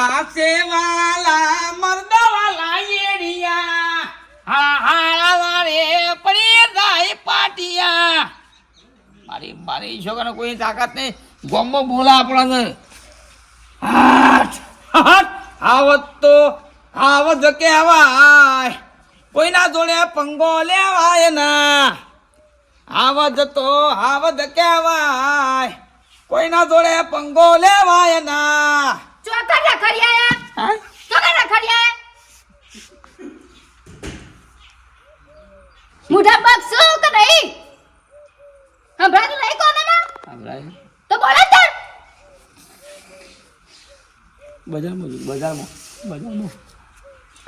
આ સેવાલા મર્દવાલા એડિયા. હા હા વારે પડી જાય પાટિયા. મારી મારી છોકરાને કોઈ તાકાત નહીં. ગોમો બોલા આપણને. આવત તો આવત કહેવાય કોઈના જોડે પંગો લેવાય ના. આવત તો આવત કહેવાય કોઈના જોડે પંગો લેવાય ના. ચોકર રખડિયા હા? ચોકર રખડિયા મુઢા બક્ષો કે નહીં? સંભળાતું નહીં કોનામાં સંભળાય? તો બોલે તાર. બજારમાં જુ, બજારમાં બજારમાં.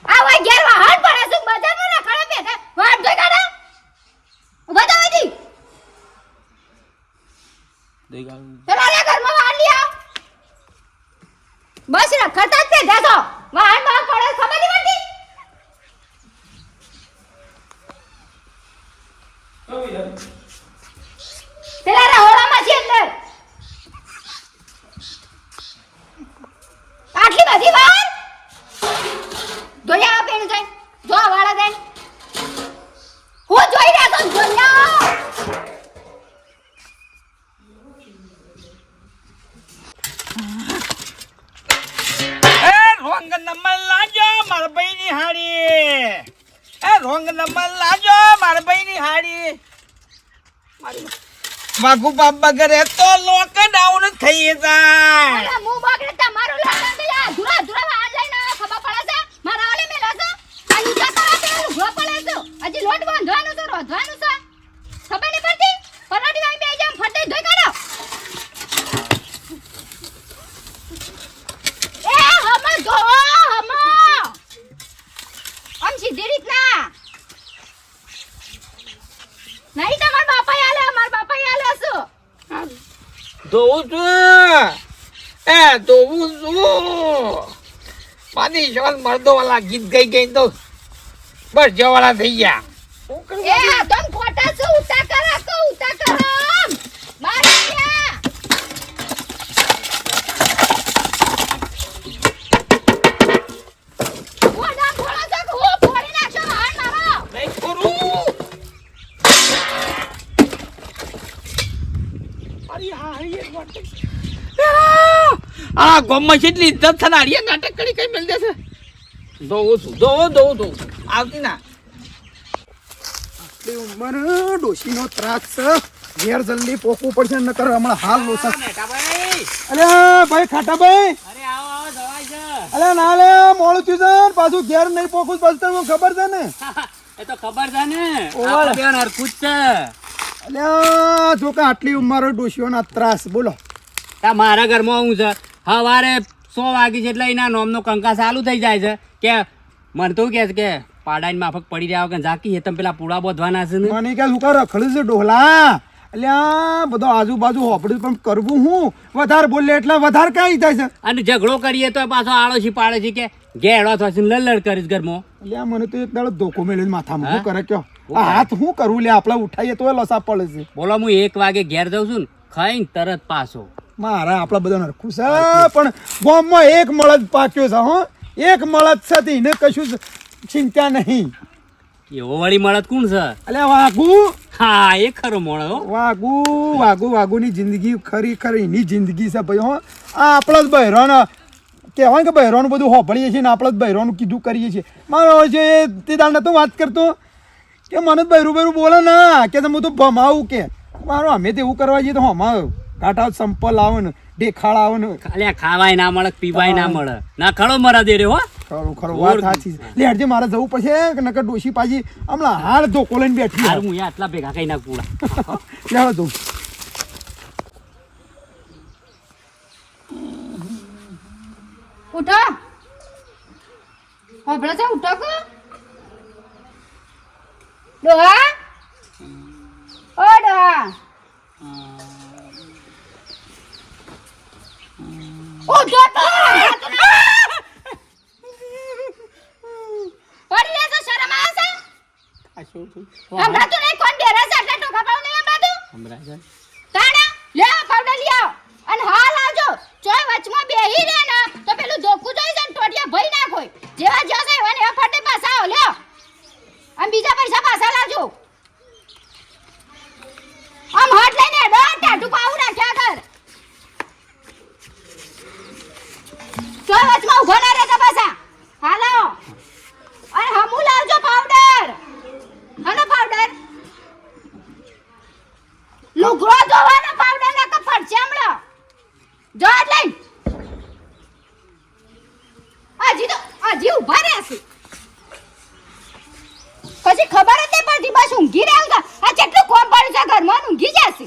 આ હોય ઘેર વાહન પડે છે બજારમાં રખડે બેઠા વાટ જોઈ કાઢા. ઊભા તો વધી દેખાવ પેલા રે ઘરમાં વાહન લઈ આવ બસ રખડતા જ છો વાહન બહાર પડે ખબર નહીં પડતી પેલા રહોડામાં છે અંદર આટલી બધી વાર ધોયા આવો પેલું જઈને જો આ વાળા જઈને હું જોઈ રહ્યા તો ધોયા એ રોંગ નંબર લાજો મારા ભાઈની હાડી એ રોંગ નંબર લાજો મારા ભાઈની હાડી મારી વાઘુ બાપ બગરે તો લોકડાઉન થઈ જાય. હું બગડે તમારું લાગણ દે આ ધુરા વાળ લઈને ખબર પડે છે? તે હજી લોટ બે જેમ ફટે ધોઈ એ હમ જો હમ આમ સીધી રીતના નહીં તમાર બાપા આલે માર બાપા આલે શું ધોવું છું. એ, ધોવું છું. પાણી શોલ મરદો ગીત ગઈ ગઈ તો બસ જવાળા થઈ ગયા? એ, તમ ખોટા મારિયા ઓના ફોડા તક હો ફોડી નાખશો હાર મારો નહીં કરું. અરે હા, એ નાટક. આ ગામમાં કેટલી ઇજ્જત થનારી એ નાટક કરી કઈ મેલ દેશે જોઉં છું જોઉં જોઉં જોઉં આવતી ના. આટલી ઉંમર ડોશીનો ત્રાસ છે. ઘેર જલ્દી પોકવું પડશે નકર હમણાં હાલ લોસા અલ્યા ભાઈ ખાટાભાઈ. અરે આવો આવો જવાય છે. અલ્યા ના લે મોડું થયું છે ને પાછું ઘેર નહીં પોકવું પાછું તમને ખબર છે ને? એ તો ખબર છે ને. ઓવર. છે. જો કે આટલી ઉંમર ડોશીઓના ત્રાસ બોલો. તા મારા ઘરમાં હું છે. સવારે સો વાગે છે એટલે એના નોમનો કંકા ચાલુ થઈ જાય છે. કે મને તો કે છે કે પાડાની માફક પડી રહ્યા કે ઝાકી છે તમે પેલા પૂળા બોધવાના છે ને? મને કે શું રખડ્યું છે ડોહલા? અલ્યા બધો આજુબાજુ હોપડ્યું પણ કરવું હું? વધારે બોલે એટલે વધારે કઈ થાય છે? અને ઝઘડો કરીએ તો પાછો આળોશી પાડે છે કે ઘેડો થશે લલડ કરીશ ઘરમાં. અલ્યા મને તો એક દાડો ધોકો મેળવીને માથામાં. શું કરે કયો? આ હાથ હું કરું? લે આપણે ઉઠાઈએ તો લસા પડે છે. બોલો હું એક વાગે ઘેર જાઉં છું ને ખાઈને તરત પાછો. મારા આપણા બધા નરખું છે પણ ગામમાં એક મળદ પાક્યો છે હો. એક મળદ છે તે એને કશું ચિંતા નહીં. એવો વાળી મળદ કોણ છે? અલ્યા વાગુ હા એ ખરો મોણો હો. વાગુ વાગુ વાગુની જિંદગી ખરી ખરી એની જિંદગી છે ભાઈ હો. આ આપણો જ બહેરાન કહેવાય કે બહેરોનું બધું હોભળીએ છીએ ને આપણે જ બહેરોનું કીધું કરીએ છીએ. મારો જે તે દાળ નતો વાત કરતો કે મને બહેરું બહેરું બોલે ના કે હું તો ભમાવું કે. મારો અમે તેવું કરવા જઈએ તો હમા કાંઠા સંપલ આવે ને દેખાડ આવે ને ખાલી આ ખાવાય ના મળે પીવાય ના મળે. ના ખડો મારા દે રે હો. ખરું ખરો વાત સાચી લે હરજી મારે જવું પડશે કે નકર ડોશી પાછી હમણાં હાર ધોકો લઈને બેઠી હાર હાર. હું આટલા ભેગા કઈ ના પૂડા લેવા જવું ઉઠો. હોભળો છે ઉઠો કો. ડોહા. ઓ ડોહા. ઉઠો તો પડી તું લે ચોય વચમાં બેહી ને તો પેલું ધોકું જોઈ જેવા જ્યો છે એવા ને એવા ફટે પાછા આવો લ્યો અને બીજા પૈસા પાછા લાવજો આમ હાથ લઈને હેડો ટાટુ પાવું રાખ્યા કર તો વચમાં ઊભો ના પાછા. હાલો. અને હમુ લાવજો પાવડર હનો પાવડર લુગડો ધોવાનો પાવડર ના કપડ ચામડો જો લઈ હજી તો હજી ઊભા રહેશે પછી ખબર જ નહીં પડતી બસ ઊંઘી રહ્યા હતા. આ કેટલું કોમ પડ્યું છે ઘરમાં ને ઊંઘી જશે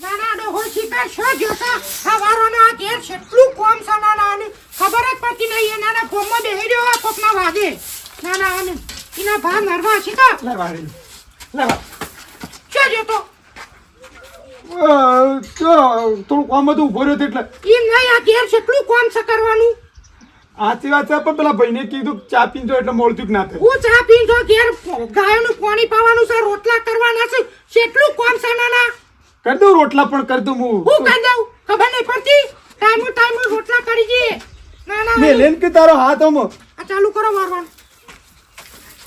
નાના ડોહો શિકાર શો જોતા સવારોનો ઘેર કેટલું કોમ છે નાના ખબર જ પડતી નહીં એ નાના કોમમાં બેહી રહ્યો કોકના વાગે. નાના અને એના ભા નરવા શિકાર લેવા રે. નરવા શો જોતો તો? થોડું કોમ હતું ઊભો રહ્યો તો એટલે. એમ નહીં આ ઘેર કેટલું કોમ છે કરવાનું. આથી વાત છે પણ પેલા ભાઈને કીધું ચા પીજો એટલે મોડતું જ ના થાય. હું ચા પીજો ઘેર ગાયનું પાણી પાવાનું છે રોટલા કરવાના છે. કેટલું કોમ છે નાના. કર દઉં રોટલા પણ કર દઉં હું. હું કર દઉં? ખબર નહીં પડતી? ટાઈમ ટાઈમ રોટલા કરી જઈએ ના મે લેન કે તારો હાથ ઓમ આ ચાલુ કરો વારવાનું.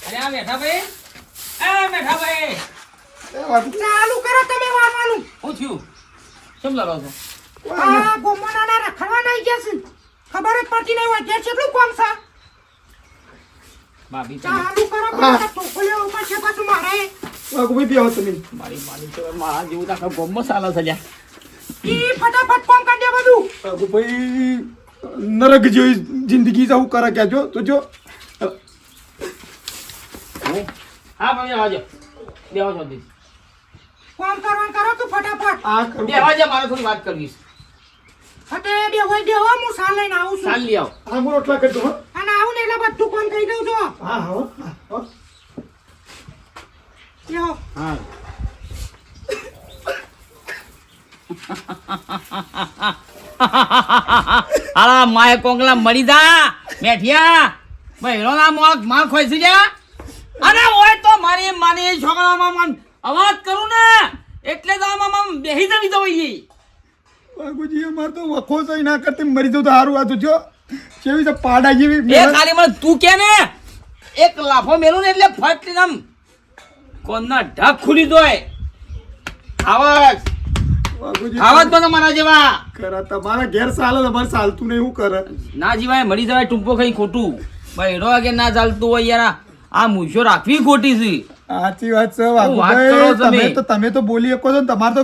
અરે આ મેઠા ભાઈ. આ મેઠા ભાઈ. ચાલુ કરો તમે વારવાનું. હું થયું? કેમ લાગો છો? આ ગોમોનાના રખડવા નહીં ગયા છે. ખબર જ પડતી નહીં હોય. કે કેટલું કોમ છે? ભાભી ચાલુ કરો પાછા ટોપલીઓ ઉપર છે પાછું મારે. વાઘુભાઈ બેહો તમે. મારી માની તો મારા જેવું તો આખા ગોમમાં ચાલે છે લ્યા. ઈ ફટાફટ કોમ કરી દે બધું. ભાઈ નરક જેવી જિંદગી હું કરે કે જો તો જો. હા? ભાઈ આવજો દેવા છો દીદી કોમ કરવાનું કરો તું ફટાફટ. આ કરું. દેવા જા મારે થોડી વાત કરવી છે. ફટે બે હોય દે હો હું સાલ લઈને આવું છું. લઈ આવો. આ હું રોટલા કરી દઉં હો. અને આવું ને એટલે બધું કોમ કરી દઉં છું. હા હા હો. હા, હો. લ્યો હા હાલા માય કોંગલા મરી જા. બેઠિયા. બહેરો ના મોકમાં ખોઈ જા. અરે ઓય તો મારી મારી છોકરામાં મન અવાજ કરું ને. એટલે તો આમાં બેહી જવી હોય વાઘુજી અમાર તો વખો છે ના કરતી મરી જવું તો સારું આ તો જો. કેવી તો પાડા જેવી એ ખાલી મને તું કે ને એક લાફો મેલું ને એટલે ફટ આમ કોનના ઢાક ખુલી દોય આવાજ. વાઘુજી આવાજ બધો મારા જેવા. ખરા તમારા ઘેર ચાલે તમારે ચાલતું નહીં હું કરે? ના જીવાય મળી જવાય ટૂંપો ખાઈ ખોટું. ભાઈ એનો વાગે ના ચાલતું હોય યાર. આ મૂછો રાખવી ખોટી છે. સાચી વાત છે વાઘુભાઈ તમે. તમે? તો તમે તો બોલી શકો છો ને તમારે તો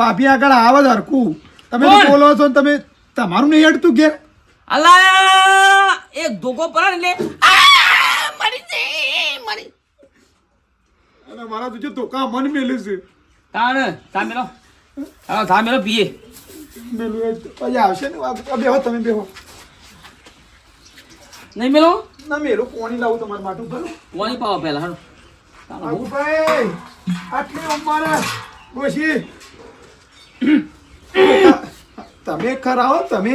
ભાભી આગળ આવે જ હરખું. તમે તો બોલો! છો ને તમે તમારું નહીં અડતું ઘેર. અલા એક ધોકો પડે ને આ મરી જઈ મરી. અને મારા તો ધોકા મન મેલ્યું છે. તાણ તામેલો હા તામેલો પીએ. મેલું પછી આવશે ને? બેહો તમે બેહો. નહીં મેલો? ના મેલું પાણી લાવું તમારા માટે. ભલો કોની પાવા પહેલા હાલો. આટલી ડોશી. તમે ખરા તમે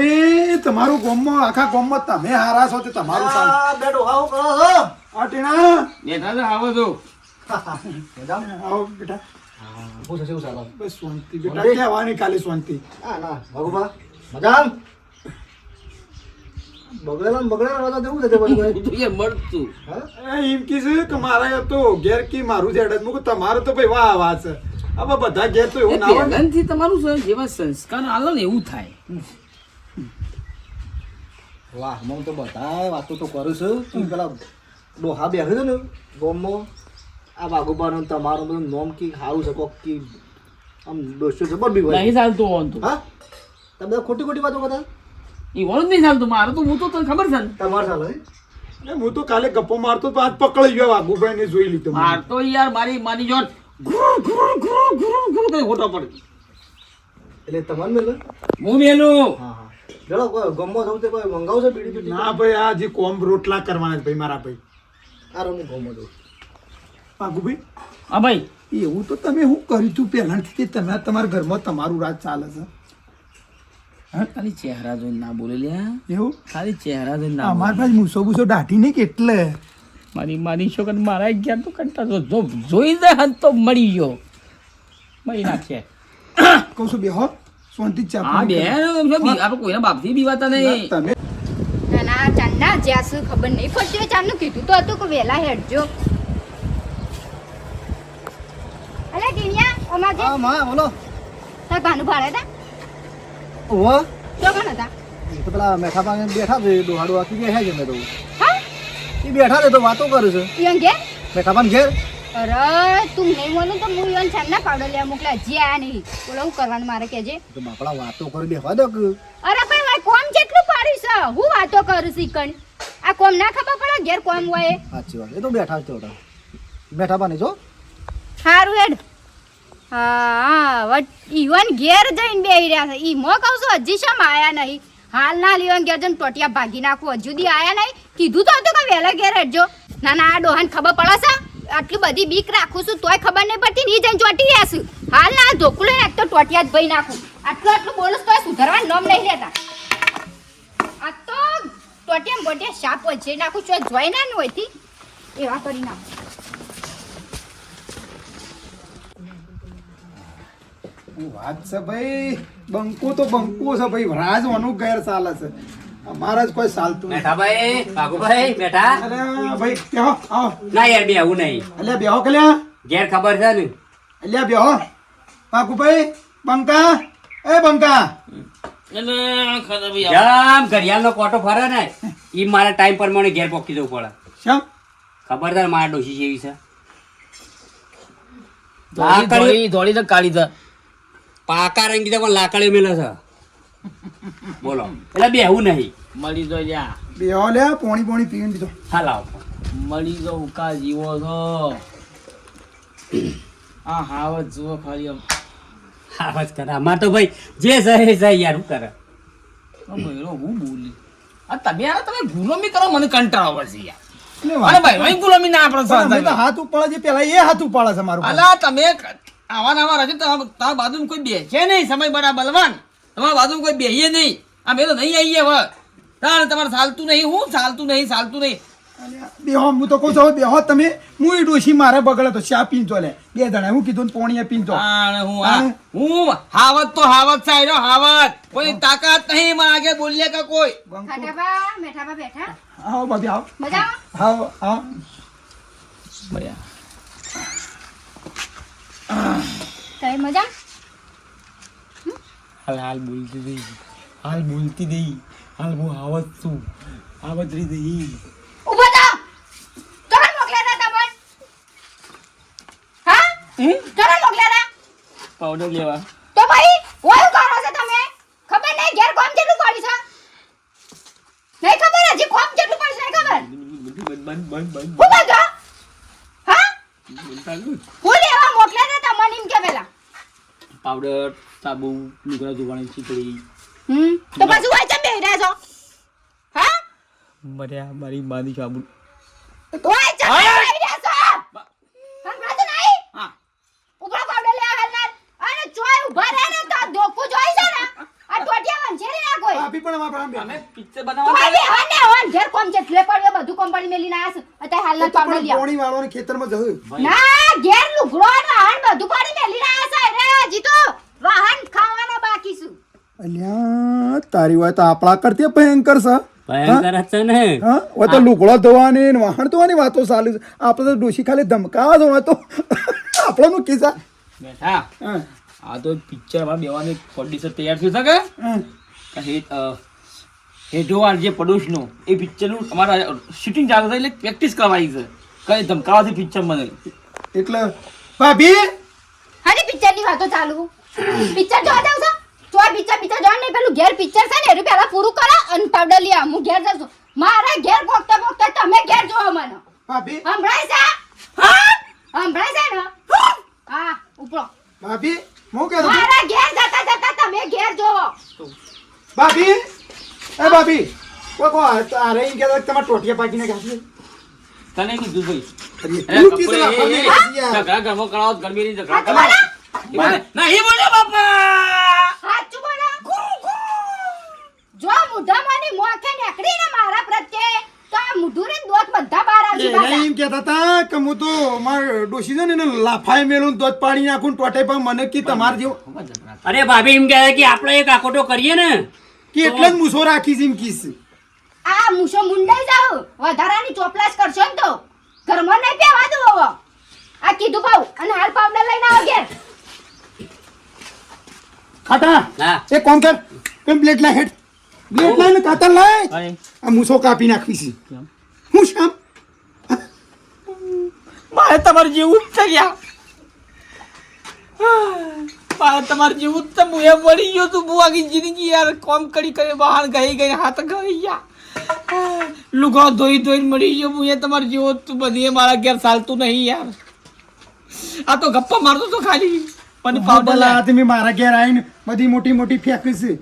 તમારું ગામમાં આખા ગામમાં તમે હારા છો તે તમારું સાલ બેટો આવો કરો છો આ બેઠા આવો છો. આવો બેટા હું છે શું ચાલે બસ શાંતિ બેટા કહેવાની ખાલી શાંતિ. હા ના ભગુભા મજામ બગડેલા બગડેલા હતા તેવું થશે પછી ભાઈ તું યાર મળતું એમ કીધું કે મારા તો ઘેર કી મારું જ મૂકું. તમારું તો ભાઈ વાહ વાહ છે. હવે બધા ઘેર તો એવું ના હોય ને. તમારું જેવા સંસ્કાર આલો ને એવું થાય. વાહ હું તો બધા વાતો તો કરું છું. તું પેલા ડોહા બેઠો છે ને ગોમમાં. આ બાગુબાનું તમારું બધું નોમ કી સારું છે કોક કી આમ દોસ્તો જબર બી હોય. નહીં ચાલતું ઓન તો. હા? તમે બધા ખોટી ખોટી વાતો કરતા? એ ઓન નહીં ચાલતું મારું તો હું તો તને ખબર છે ને. તમારે ચાલે? ને હું તો કાલે ગપ્પો મારતો તો આજ પકડી ગયો વાઘુભાઈ ને જોઈ લીધો મારતો યાર મારી મારી જોન ઘુર ઘુર ઘુર ઘુર ઘુર કઈ ખોટો પડી એટલે તમારે મેલો? હું મેલો? હા હા. ચલો ગમમાં જવું તે કોઈ મંગાવશે બીડી ના ભાઈ આ જે કોમ રોટલા કરવાના છે ભાઈ મારા ભાઈ. આ રમું ગમો જવું વાઘુભાઈ હા ભાઈ. એવું તો તમે હું કર્યું તું પહેલાંથી કે તમે તમારા ઘરમાં તમારું રાજ ચાલે છે? ખાલી ચહેરા જોઈને ના બોલે લ્યા એવું? ખાલી ચહેરા જોઈને ના અમારા પાસે મૂસો બૂસો દાઢી નહીં કેટલે મારી મારી છોકર મારા ગયા તો કંટા જો જો જોઈ દે હન તો મળી ગયો. મળી નાખશે કહું છું બેહો શાંતિ ચા હા. શું બી- આપણે કોઈના બાપથી બીવાતા નહીં. તમે ના ના ચાંદના જ્યાં સુધી ખબર નહીં પડતી ચાંદનું કીધું તો હતું કે વહેલા હેડજો અલે ટીનિયા અમાર જે હા માં બોલો. તાર ભાનુ ભાડે હતા? ઓહો તો કોણ હતા? તો પેલા મેઠા પાસે બેઠા છે ડોહાડો આખી બેઠા છે મેં તો. હા? એ બેઠા છે તો વાતો કરે છે. ઈવન ઘેર? મેઠા પાસે ઘેર? અરે તું નહીં બોલું તો હું ઈવન ચાંદના પાવડર લેવા આયા નહીં. બોલો હું કરવાનું મારે કહેજે તો બાપડા વાતો કરી બેસવા દો અરે પણ ભાઈ કોમ કેટલું પાડ્યું છે? હું વાતો કરું છું ઈકણ. આ કોમ ના ખબર પડે ઘેર કોમ હોય સાચી વાત એ તો બેઠા જ મેઠા પાસે જો સારું હેડ. હા ઈવન ઘેર જઈને બેહી રહ્યા છે. ઈ મો કહું છું, હજી શમ આયા નહીં? હાલ ના લીવન ઘેર જઈને ટોટિયા ભાગી નાખું. હજુ દી આયા નહીં? કીધું તો હતું કે વહેલા ઘેર હેડજો ના ના, આ ડોહાને ખબર પડે છે? આટલી બધી બીક રાખું છું, તોય ખબર નહીં પડતી ની જઈને ચોટી રહ્યા છું. હાલ ના ધોકું લઈને એક તો ટોટિયા જ ભઈ નાખું. આટલું આટલું બોલું તોય સુધરવાનું નામ નહીં લેતા. આ તો ટોટિયા બોટિયા સાપ હોય નાખું છું. જોઈ ના હોયથી એવા કરી નાખું. હું વાત છે ભાઈ? બંકુ તો બંકુ છે ભાઈ. રાજવાનું ગેર ચાલે છે. અમારા જ કોઈ ચાલતું બેઠા ભાઈ બાગુભાઈ બેઠા? અરે ભાઈ બેહો આવો. ના યાર બે આવું નહીં. અલ્યા બેહો કલ્યા. ઘેર ખબર છે ને? અલ્યા બેહો. પાકુભાઈ બંકા. એ બંકા. એટલે ખબર બી આવે. જામ કોટો ફરે ને ઈ મારા ટાઈમ પ્રમાણે ઘેર પોકી જવું પડે. શું? ખબર છે ને મારા ડોશી જેવી છે? ધોળી- ધોળી- તો કાળી છે. પાકા રંગી તો પણ લાકડી મેલે છે. બોલો. એટલે બે આવું નહીં. મળી જો જા. બેહો લે પોણી પોણી પીવી દીધો હા લાવો મળી જો ઉકા જીવો છો. આ હાવત જુઓ ખાલી આમ. હા બસ કરે. અમાર તો ભાઈ જે છે સહે છે યાર શું કરે? હું બોલી? આ તમે યાર તમે ગુલામી કરો મને કંટાળો પડશે યાર. અરે ભાઈ ભાઈ ગુલામી ના આપણે હાથ ઉપાડે છે પેલા એ હાથ ઉપાડે છે મારું અલા તમે આવા નવા રજો તમારા બાજુમાં કોઈ બેસે નહીં સમય બરા બલવાન તમારા બાજુમાં કોઈ બેહીએ નહીં. આ મેં તો નહીં આવીએ હવે. તાણ તમારે ચાલતું નહીં હું ચાલતું નહીં ચાલતું નહીં. અલ્યા, બેહો હું તો કહું છું બેહો તમે. હું ડોશી મારે બગડે તો ચા પીંચો લે. બે જણા હું કીધું પોણીએ તાણ હું આ હું હાવત તો હાવત સાહેબ હાવત. કોઈ તાકાત નહીં મારા આગે બોલીએ કે કોઈ. બેઠા. આવો ભાભી આવો. મજામાં? આવો આવો. તમે મજા? હાલ હાલ બોલતી દઈ હાલ બોલતી દઈ હાલ હું આવત છું. આવત રી દઈ ઊભો થાઓ તમે મોકલ્યા હતા તમને હા? તમે મોકલ્યા હતા પાવડર લેવા. તો ભાઈ ઓય કરો છો તમે? ખબર નહીં ઘેર કોમ કેટલું પડી છે? નહીં ખબર? હજી કોમ કેટલું પડી છે ખબર? બંધ બંધ બંધ બધો હા? બોલતા હું લેવા મોકલ્યા હતા તમને એમ કે પાવડર સાબુ લુગડા ધોવાની ચીકડી હમ? તો પાછું હોય ચમ બેહી છો હા? મર્યા મારી બાંધી સાબુ તો હોય બેહી રહ્યા છો હમણાં તો નહીં. હા. ઉપરા પાવડર લે હાલનાર. અને ચોય ઊભા રહે ને તો ધોકું જોઈ છે ને? આ ટોટિયા વંચેરી ના કોઈ આપી પણ અમારા અમે પિક્ચર બનાવવા તો બેહો ને હોન ઘેર કોમ જેટલે પડ્યો બધું કંપની મેલી ના આસ અત્યારે હાલના પાવડર પણ લ્યો. પોણી વાળવાને ખેતરમાં જવું ના ઘેર લુગડો ને હાણ બધું પાડી મેલી ના હજી તો વાહન ખાવાના બાકી છું. અલ્યા તારી વાત આપણા કરતી ભયંકર છે. ભયંકર છે ને. હા? હવે તો લુગડો ધોવાની ને વાહણ ધોવાની વાતો ચાલુ છે. આપણે તો ડોશી ખાલી ધમકાવા દો તો. આપણનું કિસ્સા. બેઠા. આ તો પિક્ચરમાં બેવાની પ્રોડ્યુસર તૈયાર થયું છે હા. કે હે- અ, હેઠોવાળ જે પડોશનો એ પિક્ચરનું અમારા શૂટિંગ ચાલુ થાય એટલે પ્રેક્ટિસ કરવાની છે. કઈ ધમકાવાથી પિક્ચર મને એટલે ભાભી હજી પિક્ચરની વાતો ચાલુ. પિક્ચર જોવા જાવ છો? તો પિક્ચર પિક્ચર જોવા નહીં પેલું ઘેર પિક્ચર છે ને એનું પહેલા પૂરું કરો અને પાવડર લઈ આવ હું ઘેર જાઉં છું. મારા ઘેર ભોગતા ભોગતા તમે ઘેર જોવો મને. ભાભી. સંભળાય છે? હા? છે ને? હા? ઉપરો ભાભી હું કે મારા ઘેર જતા જતા તમે ઘેર જોવો. ભાભી એ ભાભી કોઈ કોઈ આ રહી ગયા તમારે ટોટિયા પાકીને ઘાસી તને કીધું ભાઈ કરાવો. બોલો? બાપા સાચું બોલો? જો મુઢામાંની મોખે નીકળીને મારા પ્રત્યે તો આ મુઢું દોત બધા બહાર આવશે એને એમ કહેતા હતા કે હું તો માર ડોશી છે ને એને લાફાએ મેલું દોધ પાડી નાખું ટોટે પણ મને કે તમાર જેવો અરે ભાભી એમ કહે કે આપણે એક આકોટો કરીએ ને કે એટલે જ મૂસો રાખી એમ કીસ આ મૂછો મુંડાઈ જાવ વધારાની ચોપલાસ કરશો ને તો. ઘરમાં નહીં પહેવા દો હવે. આ કીધું ભાવ અને હાલ પાવડર લઈને આવો ઘેર. ખાટા એ કોણ કર કેમ બ્લેડ લાય હેડ? બ્લેડ લાય ને કાતર લાય. આ મૂસો કાપી નાખવી છે. હું શામ? મારે તમારે જેવું જ ગયા મારે તમારે જેવું જ થયું એ મળી ગયો તું બહુ આખી જિંદગી યાર. કોમ કરી કરી બહાર ગઈ ગઈ હાથ ગઈ ગયા. લુગડો ધોઈ ધોઈને મળી ગયો હું એ તમારે જેવો તું બધી મારા ઘેર ચાલતું નહીં યાર. આ તો ગપ્પા મારતો તો ખાલી. મને પાવડર લા. તમે મારા ઘેર આવીને બધી મોટી મોટી ફેંકી છે.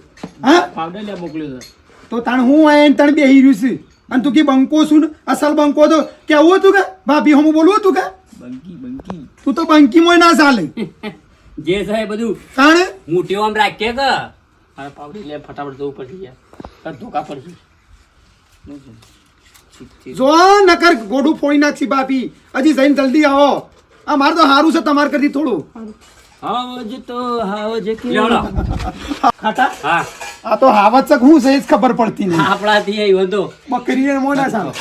હા? પાવડર લે મોકલ્યો છે. તો તાણ હું આવીને તણ બેહી રહ્યું છે. અને તું કે બંકો છું ને અસલ બંકો તો કેવું હતું કે? ભાભી હું બોલવું હતું કે? બંકી બંકી. તું તો બંકી મોય ના ચાલે. જે સાહેબ બધું. તાણે? મોટી આમ રાખીએ કે? પાવડી લે ફટાફટ જવું પડશે યાર ધોકા પડશે. જો નકર ગોડું ફોડી નાખશી બાપી. હજી જઈને જલ્દી આવો. આ મારે તો સારું છે તમાર કરતી થોડું. હાવજ તો હાવજ કે. ખાટા? હા. આ તો હાવજ હું છે ખબર પડતી નહીં. આપણાથી આવ્યો તો બકરી મોના સામે.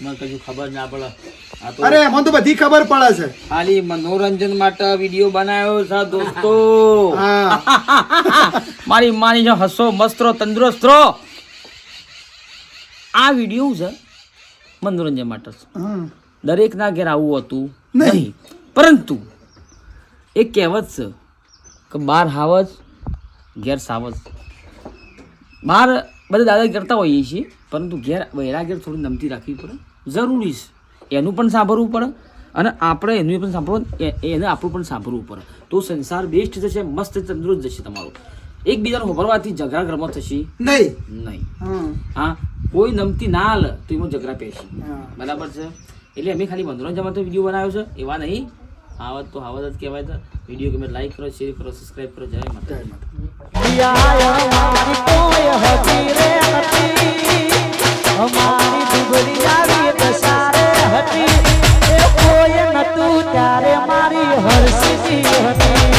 મને કશું ખબર ના પડે. આ તો અરે મને તો બધી ખબર પડે છે. ખાલી મનોરંજન માટે વીડિયો બનાવ્યો છે દોસ્તો. હા. મારી માની જો હસો મસ્ત્રો તંદુરસ્ત રહો. આ વીડિયો છે મનોરંજન માટે. દરેકના ઘેર આવું હતું નહીં. પરંતુ એક કહેવત છે કે બાર હાવજ ઘેર સાવજ બહાર બધા દાદા કરતા હોઈએ છીએ પરંતુ ઘેર વૈરા ઘેર થોડી નમતી રાખવી પડે. જરૂરી છે. એનું પણ સાંભળવું પડે અને આપણે એનું પણ સાંભળવું એને આપણું પણ સાંભળવું પડે. તો સંસાર બેસ્ટ જશે મસ્ત તંદુરસ્ત જશે તમારું. એકબીજાને હોભરવાથી ઝઘડા ઘરમાં થશે? નહીં. નહીં. હા? કોઈ નમતી ના હાલ તો એમાં ઝઘડા પેશી. બરાબર છે? એટલે અમે ખાલી મનોરંજન માટે વીડિયો બનાવ્યો છે. એવા નહીં. આવત તો આવત જ કહેવાય તો વીડિયો ગમે લાઈક કરો શેર કરો સબસ્ક્રાઈબ કરો. જય માતા અમારી દુબળી આવી દસારે હતી. એ કોઈ નતું ત્યારે મારી હરસી હતી.